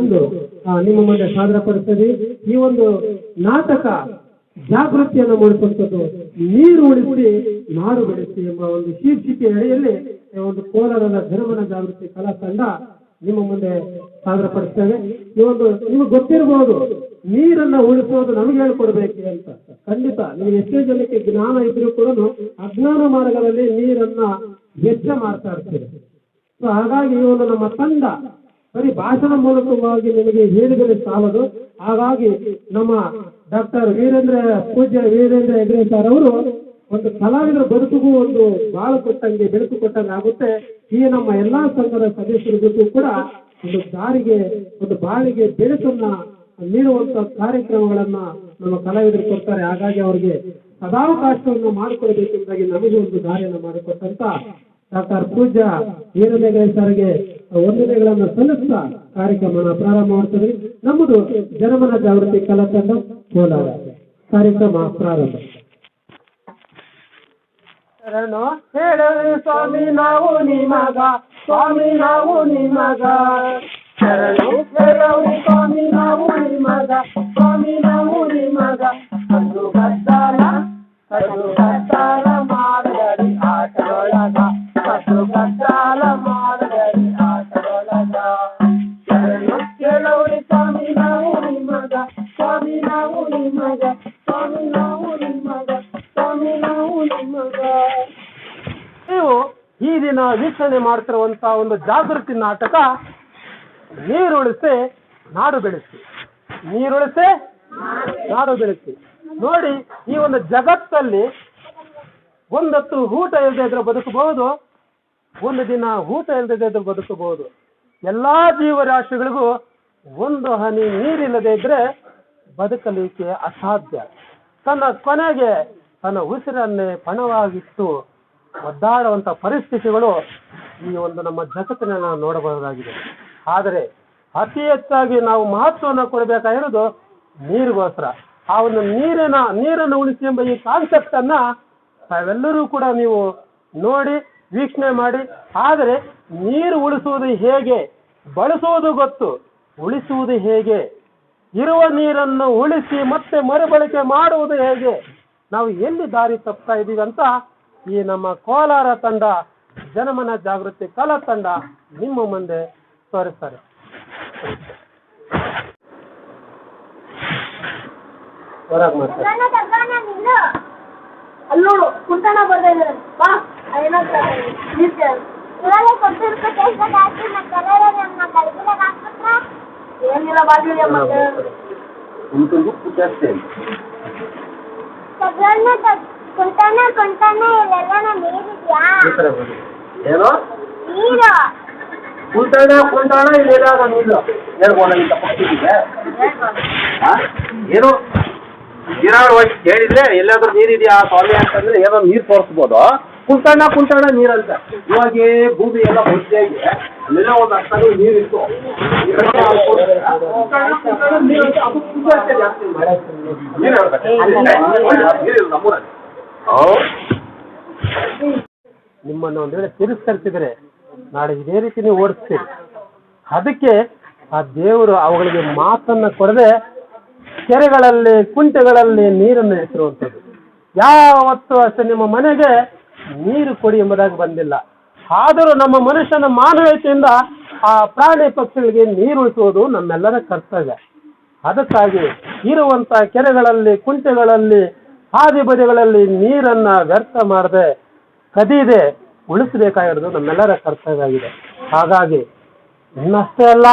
ಒಂದು ನಿಮ್ಮ ಮುಂದೆ ಸಾದರಪಡಿಸ್ತದೆ. ಈ ಒಂದು ನಾಟಕ ಜಾಗೃತಿಯನ್ನು ಮೂಡಿಸುವಂಥದ್ದು ನೀರು ಉಳಿಸಿ ನಾಡು ಬೆಳೆಸಿ ಎಂಬ ಒಂದು ಶೀರ್ಷಿಕೆ ಅಡಿಯಲ್ಲಿ ಒಂದು ಕೋಲಾರದ ಧರ್ಮನ ಜಾಗೃತಿ ಕಲಾ ತಂಡ ನಿಮ್ಮ ಮುಂದೆ ಸಾದರಪಡಿಸ್ತೇವೆ ಈ ಒಂದು ನಿಮಗೆ ಗೊತ್ತಿರಬಹುದು, ನೀರನ್ನ ಉಳಿಸೋದು ನಮಗೆ ಹೇಳ್ಕೊಡ್ಬೇಕು ಅಂತ. ಖಂಡಿತ ನೀವು ಎಷ್ಟೇ ಜನಕ್ಕೆ ಜ್ಞಾನ ಇದ್ರೂ ಕೂಡ ಅಜ್ಞಾನ ಮಾರ್ಗದಲ್ಲಿ ನೀರನ್ನ ವೆಚ್ಚ ಮಾಡ್ತಾ ಇರ್ತೀರಿ. ಸೊ ಹಾಗಾಗಿ ಒಂದು ನಮ್ಮ ತಂಡ ಬರೀ ಭಾಷಣ ಮೂಲಕವಾಗಿ ನಿಮಗೆ ಹೇಳಿದರೆ ಸಾಲದು. ಹಾಗಾಗಿ ನಮ್ಮ ಡಾಕ್ಟರ್ ವೀರೇಂದ್ರ, ಪೂಜ್ಯ ವೀರೇಂದ್ರ ಹೆಗ್ಡೆ ಸರ್ ಅವರು ಒಂದು ಕಲಾವಿದರ ಬದುಕಿಗೂ ಒಂದು ಬಾಳು ಕೊಟ್ಟಂಗೆ, ಬೆಳಕು ಕೊಟ್ಟಂಗೆ ಆಗುತ್ತೆ. ಈ ನಮ್ಮ ಎಲ್ಲಾ ಸಂಘದ ಸದಸ್ಯರಿಗೂ ಕೂಡ ಒಂದು ದಾರಿಗೆ, ಒಂದು ಬಾಳಿಗೆ ಬೆಳಕನ್ನ ನೀಡುವಂತ ಕಾರ್ಯಕ್ರಮಗಳನ್ನ ನಮ್ಮ ಕಲಾವಿದರು ಕೊಡ್ತಾರೆ. ಹಾಗಾಗಿ ಅವರಿಗೆ ಸದಾವಕಾಶವನ್ನು ಮಾಡಿಕೊಡಬೇಕೆಂದಾಗಿ ನಮಗೆ ಒಂದು ದಾರಿಯನ್ನು ಮಾಡಿಕೊಟ್ಟಂತ ಡಾಕ್ಟರ್ ಪೂಜಾ ವೀರದೇಗೈ ಸರ್ಗೆ ವಂದನೆಗಳನ್ನು ಸಲ್ಲಿಸ್ತಾ ಕಾರ್ಯಕ್ರಮನ ಪ್ರಾರಂಭ ಮಾಡ್ತದೆ ನಮ್ಮದು ಜನಮನ ಜಾಗೃತಿ ಕಲಾತಂಡ ಕೋಲಾರ. ಕಾರ್ಯಕ್ರಮ ಪ್ರಾರಂಭ. ಹೇಳಿ ಸ್ವಾಮಿ, ನಾವು ನಿಮಗ. ಸ್ವಾಮಿ, ನಾವು ನಿಮಗ. ಹೇಳರಿ ಸ್ವಾಮಿ, ನಾವು ನಿಮಗ. ಸ್ವಾಮಿ, ನಾವು ನಿಮಗ. ಅದು ಕದ್ದಾಲ ಕದ್ದು ಕದ್ದಾಲ ಈ ದಿನ ವೀಕ್ಷಣೆ ಮಾಡ್ತಿರುವಂತ ಒಂದು ಜಾಗೃತಿ ನಾಟಕ ನೀರುಳಿಸಿ, ನಾಡು ಬೆಳೆಸಿ. ನೀರುಳಿಸಿ, ನಾಡು ಬೆಳೆಸಿ. ನೋಡಿ, ಈ ಒಂದು ಜಗತ್ತಲ್ಲಿ ಒಂದತ್ತು ಊಟ ಇಲ್ಲದೆ ಇದ್ರೆ ಬದುಕಬಹುದು, ಒಂದು ದಿನ ಊಟ ಇಲ್ಲದೆ ಇದ್ರೆ ಬದುಕಬಹುದು. ಎಲ್ಲಾ ಜೀವರಾಶಿಗಳಿಗೂ ಒಂದು ಹನಿ ನೀರಿಲ್ಲದೆ ಇದ್ರೆ ಬದುಕಲಿಕ್ಕೆ ಅಸಾಧ್ಯ. ತನ್ನ ಕೊನೆಗೆ ತನ್ನ ಉಸಿರನ್ನೇ ಪಣವಾಗಿಟ್ಟು ಒದ್ದಾಡುವಂಥ ಪರಿಸ್ಥಿತಿಗಳು ಈ ಒಂದು ನಮ್ಮ ಜಗತ್ತಿನ ನಾವು ನೋಡಬಹುದಾಗಿದೆ. ಆದರೆ ಅತಿ ಹೆಚ್ಚಾಗಿ ನಾವು ಮಹತ್ವವನ್ನು ಕೊಡಬೇಕಾಗಿರೋದು ನೀರಿಗೋಸ್ಕರ ಆ ಒಂದು ನೀರಿನ, ನೀರನ್ನು ಉಳಿಸಿ ಎಂಬ ಈ ಕಾನ್ಸೆಪ್ಟ್ ಅನ್ನ ತಾವೆಲ್ಲರೂ ಕೂಡ ನೀವು ನೋಡಿ, ವೀಕ್ಷಣೆ ಮಾಡಿ. ಆದರೆ ನೀರು ಉಳಿಸುವುದು ಹೇಗೆ? ಬಳಸುವುದು ಗೊತ್ತು. ಉಳಿಸುವುದು ಹೇಗೆ? ಇರುವ ನೀರನ್ನು ಉಳಿಸಿ ಮತ್ತೆ ಮರುಬಳಕೆ ಮಾಡುವುದು ಹೇಗೆ? ನಾವು ಎಲ್ಲಿ ದಾರಿ ತಪ್ತಾ ಇದ್ದೀವಿ ಅಂತ ಈ ನಮ್ಮ ಕೋಲಾರ ತಂಡ ಜನಮನ ಜಾಗೃತಿ ಕಲಾ ತಂಡ ನಿಮ್ಮ ಮುಂದೆ ತೋರಿಸ್ತಾರೆ. ಹೊರಗೆ ಮಾಡ್ತಾರೆ ನನ್ನ ತಗೋಣ ನೀನು? ಅಲ್ಲಿ ಕುಂಟಣ ಬರ್ತಾ ಇದ್ದಾರೆ ಬಾ ಏನೋ ಏನಿಲ್ಲ ಬಾಗಿಲಿಗೆ ಮತ್ತೆ ಕುಂತಾನೆ ಇಲ್ಲೆಲ್ಲ ನೀರಿದ್ಯಾ? ಏನೋ? ನೀರು. ಕುಂತಾಣ ಕುಂತಾಣ ಇಲ್ಲೆಲ್ಲ ನೀರು. ಪಕ್ಷಿಗೆ ಏನು? ಕೇಳಿದ್ರೆ ಎಲ್ಲಾದ್ರೂ ನೀರಿದೆಯಾ ಸ್ವಾಮಿ ಅಂತಂದ್ರೆ ಏನೋ ನೀರು ತೋರಿಸ್ಬೋದು. ಕುಂತಾಣ ಕುಂತಾಣ ನೀರಂತ. ಇವಾಗ ಭೂಮಿ ಎಲ್ಲ ಹೊಜ್ಜಾಗಿ ಅಲ್ಲೆಲ್ಲ ಒಂದು ಅಷ್ಟೇ ನೀರಿತ್ತು ನೀರು ಹೇಳ್ಬೇಕು. ನಮ್ಮೂರಲ್ಲಿ. ನಿಮ್ಮನ್ನು ಒಂದು ವೇಳೆ ತಿರಸ್ಕರಿಸಿದರೆ ನಾಳೆ ಇದೇ ರೀತಿ ನೀವು ಓಡಿಸ್ತೀರಿ. ಅದಕ್ಕೆ ಆ ದೇವರು ಅವುಗಳಿಗೆ ಮಾತನ್ನ ಕೊಡದೆ ಕೆರೆಗಳಲ್ಲಿ, ಕುಂಟೆಗಳಲ್ಲಿ ನೀರನ್ನು ಎತ್ತಿರುವಂಥದ್ದು ಯಾವತ್ತೂ ಅಷ್ಟೇ ನಿಮ್ಮ ಮನೆಗೆ ನೀರು ಕೊಡಿ ಎಂಬುದಾಗಿ ಬಂದಿಲ್ಲ. ಆದರೂ ನಮ್ಮ ಮನುಷ್ಯನ ಮಾನವೀಯತೆಯಿಂದ ಆ ಪ್ರಾಣಿ ಪಕ್ಷಿಗಳಿಗೆ ನೀರು ಉಳಿಸುವುದು ನಮ್ಮೆಲ್ಲರ ಕರ್ತವ್ಯ. ಅದಕ್ಕಾಗಿ ಇರುವಂತಹ ಕೆರೆಗಳಲ್ಲಿ, ಕುಂಟೆಗಳಲ್ಲಿ ಹಾದಿ ಬದಿಗಳಲ್ಲಿ ನೀರನ್ನ ವ್ಯರ್ಥ ಮಾಡದೆ ಕದಿದೆ, ಉಳಿಸಬೇಕಾಗಿರೋದು ನಮ್ಮೆಲ್ಲರ ಕರ್ತವ್ಯ ಆಗಿದೆ ಹಾಗಾಗಿ ಇನ್ನಷ್ಟೇ ಅಲ್ಲ,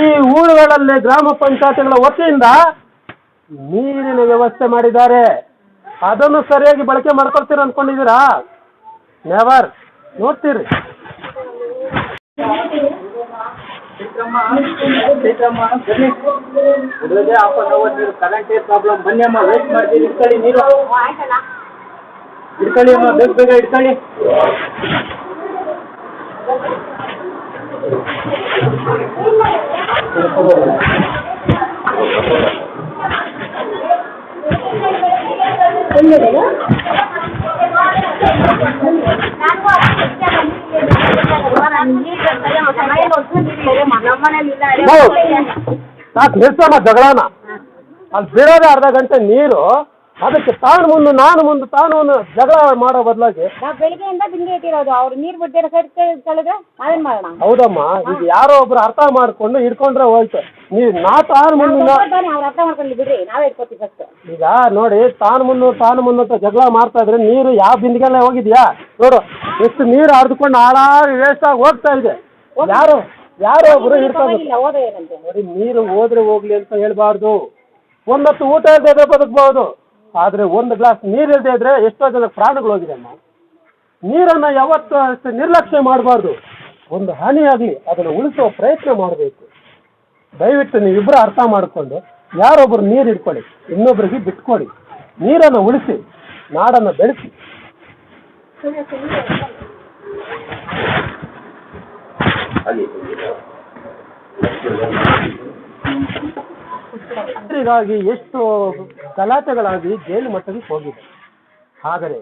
ಈ ಊರುಗಳಲ್ಲಿ ಗ್ರಾಮ ಪಂಚಾಯತ್ಗಳ ವತಿಯಿಂದ ನೀರಿನ ವ್ಯವಸ್ಥೆ ಮಾಡಿದ್ದಾರೆ. ಅದನ್ನು ಸರಿಯಾಗಿ ಬಳಕೆ ಮಾಡ್ಕೊಳ್ತೀರ ಅನ್ಕೊಂಡಿದ್ದೀರಾ? ನೆವರ್ ನೋಡ್ತೀರಿ. ಕುಡಿಯೋದೇ ಹಾಫ್ ಅನ್ ಅವರ್ ನೀರು ಕರೆಂಟ್ ಪ್ರಾಬ್ಲಮ್ ಬನ್ನಿ ಅಮ್ಮ ವೇಟ್ ಮಾಡ್ತೀರಿ ಇಟ್ಕೊಳ್ಳಿ ನೀರು ಆಯ್ತಲ್ಲ ಇಟ್ಕೊಳ್ಳಿ ಅಮ್ಮ ಬೇಗ ಬೇಗ ಇಟ್ಕೊಳ್ಳಿ ನಾನು ಸಾಕು ನಿಲ್ಸೋಣ ಜಗಳನ. ಅಲ್ಲಿ ಬಿಡೋದೇ ಅರ್ಧ ಗಂಟೆ ನೀರು. ಅದಕ್ಕೆ ತಾನು ಮುಂದೆ ನಾನು ಮುಂದೆ ತಾನು ಒಂದು ಜಗಳ ಮಾಡೋ ಬದಲಾಗಿ. ನಾವು ಬೆಳಿಗ್ಗೆಯಿಂದ ಬಿಂದಿ ಇಟ್ಟಿರೋದು ಅವ್ರು ನೀರು ಬಿಡ್ದಿರೋ ಸೈಡ್ ಕಳೆದ್ರೆ ನಾವೇನ್ ಮಾಡೋಣ? ಹೌದಮ್ಮ ಈಗ ಯಾರೋ ಒಬ್ರು ಅರ್ಥ ಮಾಡ್ಕೊಂಡು ಹಿಡ್ಕೊಂಡ್ರೆ ಹೋಯ್ತು. ನೀವು ನಾ ತಾನು ಮುಂದೆ ನಾ- ಅವ್ರು ಅರ್ಥ ಮಾಡ್ಕೊಳ್ಳಿ ಬಿಡ್ರಿ ನಾವೇ ಇಟ್ಕೋತೀವಿ ಫಸ್ಟ್ ಈಗ ನೋಡಿ ತಾನು ಮುನ್ನು ತಾನು ಮುನ್ನು ಅಂತ ಜಗಳ ಮಾಡ್ತಾ ಇದ್ರೆ ನೀರು ಯಾವ ಬಿಂದಿಗೆಲ್ಲ ಹೋಗಿದ್ಯಾ? ನೋಡು ಎಷ್ಟು ನೀರು ಹರಿದುಕೊಂಡು ಹಾಳಾಗಿ ವೇಸ್ಟ್ ಆಗಿ ಹೋಗ್ತಾ ಇದೆ. ಯಾರು ಯಾರೋ ಒಬ್ರು ಹಿಡ್ಕೊಂಡು ಇಲ್ಲ ಓದೋ ಏನಂತೆ? ನೋಡಿ ನೀರು ಹೋದ್ರೆ ಹೋಗ್ಲಿ ಅಂತ ಹೇಳ್ಬಾರ್ದು. ಒಂದೊತ್ತು ಊಟ ಇಲ್ಲದೆ ಬದುಕಬಹುದು ಆದ್ರೆ ಒಂದು ಗ್ಲಾಸ್ ನೀರು ಇಲ್ಲದೆ ಇದ್ರೆ ಎಷ್ಟೋ ಜನ ಪ್ರಾಣಗಳು ಹೋಗಿದೆ ಅಮ್ಮ. ನೀರನ್ನ ಯಾವತ್ತೂ ನಿರ್ಲಕ್ಷ್ಯ ಮಾಡಬಾರ್ದು. ಒಂದು ಹಾನಿ ಆಗಲಿ, ಅದನ್ನು ಉಳಿಸುವ ಪ್ರಯತ್ನ ಮಾಡಬೇಕು. ದಯವಿಟ್ಟು ನೀವಿಬ್ಬರು ಅರ್ಥ ಮಾಡಿಕೊಂಡು ಯಾರೊಬ್ಬರು ನೀರು ಇಟ್ಕೊಳ್ಳಿ ಇನ್ನೊಬ್ರಿಗೆ ಬಿಟ್ಕೊಡಿ. ನೀರನ್ನು ಉಳಿಸಿ, ನಾಡನ್ನು ಬೆಳೆಸಿ. ಹೀಗಾಗಿ ಎಷ್ಟು ಗಲಾಟೆಗಳಾಗಿ ಜೈಲು ಮಟ್ಟಕ್ಕೆ ಹೋಗಿದೆ. ಆದರೆ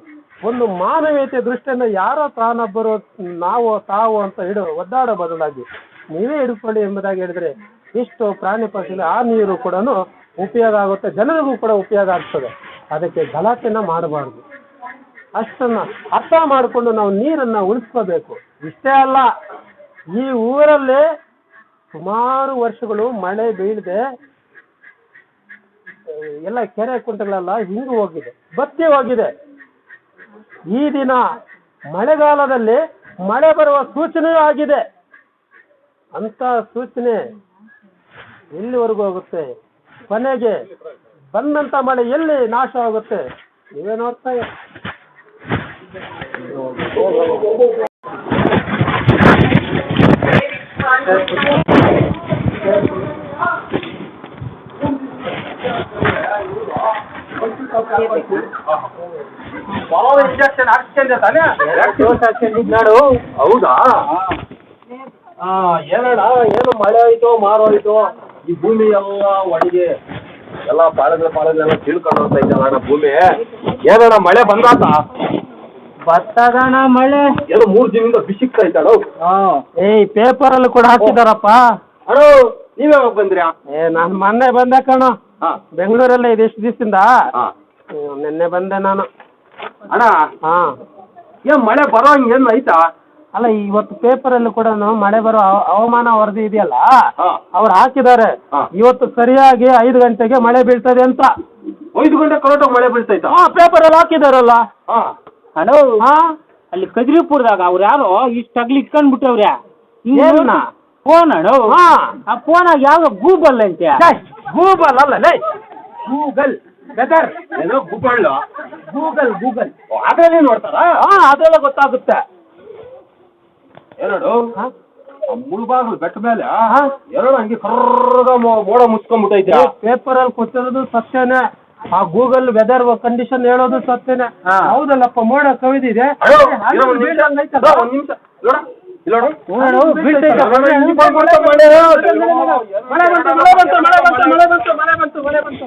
ಒಂದು ಮಾನವೀಯತೆ ದೃಷ್ಟಿಯಿಂದ ಯಾರೋ ತಾನೊಬ್ಬರು ನಾವು, ತಾವು ಅಂತ ಹಿಡು ಒದ್ದಾಡೋ ಬದಲಾಗಿ ನೀವೇ ಹಿಡ್ಕೊಳ್ಳಿ ಎಂಬುದಾಗಿ ಹೇಳಿದ್ರೆ ಎಷ್ಟು ಪ್ರಾಣಿ ಪಕ್ಷಿಗಳು ಆ ನೀರು ಕೂಡ ಉಪಯೋಗ ಆಗುತ್ತೆ, ಜನರಿಗೂ ಕೂಡ ಉಪಯೋಗ ಆಗ್ತದೆ. ಅದಕ್ಕೆ ಗಲಾಟೆನ ಮಾಡಬಾರ್ದು. ಅಷ್ಟನ್ನ ಅರ್ಥ ಮಾಡಿಕೊಂಡು ನಾವು ನೀರನ್ನ ಉಳಿಸ್ಕೋಬೇಕು. ಇಷ್ಟೇ ಅಲ್ಲ, ಈ ಊರಲ್ಲೇ ಸುಮಾರು ವರ್ಷಗಳು ಮಳೆ ಬೀಳದೆ ಎಲ್ಲ ಕೆರೆ ಕುಂಟೆಗಳೆಲ್ಲ ಹಿಂಗು ಹೋಗಿದೆ, ಬತ್ತಿ ಹೋಗಿದೆ. ಈ ದಿನ ಮಳೆಗಾಲದಲ್ಲಿ ಮಳೆ ಬರುವ ಸೂಚನೆಯೂ ಆಗಿದೆ. ಅಂತ ಸೂಚನೆ ಎಲ್ಲಿವರೆಗೂ ಹೋಗುತ್ತೆ ಕೊನೆಗೆ ಬಂದಂತ ಮಳೆ ಎಲ್ಲಿ ನಾಶ ಆಗುತ್ತೆ? ನೀವೇ ನೋಡ್ತಾ. ಇಂಜೆಕ್ಷನ್ ಹಾಕ್ಸ್ಕೊಂಡೆ ತಾನೇ ಎರಡು ದಿವಸ ಹಾಕ್ಕೊಂಡಿದ್ನಾಡು ಹೌದಾ? ಆ ಏನಣ್ಣ ಏನು ಮಳೆ ಆಯ್ತು ಮಾರೋಯ್ತು ಈ ಭೂಮಿ ಎಲ್ಲ ಒಣಗಿ ಎಲ್ಲ ಪಾಳಗಳ ಪಾಳಗಳೆಲ್ಲ ತಿಳ್ಕೊಂಡು ಹೋಗ್ತಾ ಇದ್ದಲ್ಲ ಭೂಮಿ. ಏನಣ್ಣ ಮಳೆ ಬಂದಾತ? ಬತ್ತಗಣ ಮಳೆ. ಏನೋ ಮೂರು ದಿನದಿಂದ ಬಿಸಿಕ್ತಾ ಇದ್ದಾಳು. ಏಯ್ ಪೇಪರ್ ಅಲ್ಲಿ ಕೂಡ ಹಾಕಿದಾರಪ್ಪ ಅಣ್ಣ ನೀವ್ ಯಾವಾಗ ಬಂದ್ರ್ಯಾ ಏ ನಾನು ಮೊನ್ನೆ ಬಂದೆ ಕಣ. ಹಾ. ಬೆಂಗಳೂರಲ್ಲೇ ಇದು ಎಷ್ಟು ದಿವಸದಿಂದ. ನಿನ್ನೆ ಬಂದೆ ನಾನು. ಅಣ್ಣ? ಹಾ. ಏನ್ ಮಳೆ ಬರೋ ಏನು ಏನ್ ಐತಾ? ಅಲ್ಲ ಇವತ್ತು ಪೇಪರ್ ಅಲ್ಲಿ ಕೂಡ ಮಳೆ ಬರೋ ಹವ- ಹವಾಮಾನ ವರದಿ ಇದೆಯಲ್ಲ ಹಾ. ಅವ್ರು ಹಾಕಿದ್ದಾರೆ. ಹಾ. ಇವತ್ತು ಸರಿಯಾಗಿ ಐದು ಗಂಟೆಗೆ ಮಳೆ ಬೀಳ್ತದೆ ಅಂತ. ಐದು ಗಂಟೆ ಕರೆಕ್ಟಾಗಿ ಮಳೆ ಬೀಳ್ತೈತಾ? ಹಾಂ ಪೇಪರ್ ಅಲ್ಲಿ ಹಾಕಿದಾರಲ್ಲ. ಹಾ. ಹಲೋ ಹಾ. ಅಲ್ಲಿ ಕದ್ರಿಪುರದಾಗ ಅವ್ರು ಯಾರು ಇಷ್ಟು ಅಗ್ಲಿ ಇಟ್ಕೊಂಡ್ಬಿಟ್ಟವ್ರೆ ಏನ್ನ? ಫೋನ್ ಅಣ್ಣ ಹಾ. ಆ ಫೋನಾಗ ಯಾವ ಗೂಗಲ್ ಅಂತೆ. ಗೂಗಲ್ ಅಲ್ಲ ಲೇ. ಗೂಗಲ್ ವೆದರ್ ಏನೋ ಗುಬ್ಬಳ್ಳು ಗೂಗಲ್ ಗೂಗಲ್ ಅದ್ರಲ್ಲಿ ನೋಡ್ತಾರ? ಹಾ ಅದೆಲ್ಲ ಗೊತ್ತಾಗುತ್ತೆ. ಎರಡು? ಮುಳುಬಾಗ್ಲು ಬೆಟ್ಟ ಮೇಲೆ? ಎರಡು ಹಂಗೆ ಕರ್ರಗ ಮೋಡ ಮುಚ್ಕೊಂಡ್ಬಿಟ್ಟೈತೆ ಪೇಪರ್ ಅಲ್ಲಿ ಕೊಟ್ಟಿರೋದು ಸತ್ಯನೇ. ಆ ಗೂಗಲ್ ವೆದರ್ ಕಂಡೀಷನ್ ಹೇಳೋದು ಸತ್ಯನೇ. ಹೌದಲ್ಲಪ್ಪ ಮೋಡ ಕವಿದಿದೆ. ಮಳೆ ಬಂತು, ಮಳೆ ಬಂತು, ಮಳೆ ಬಂತು, ಮಳೆ ಬಂತು,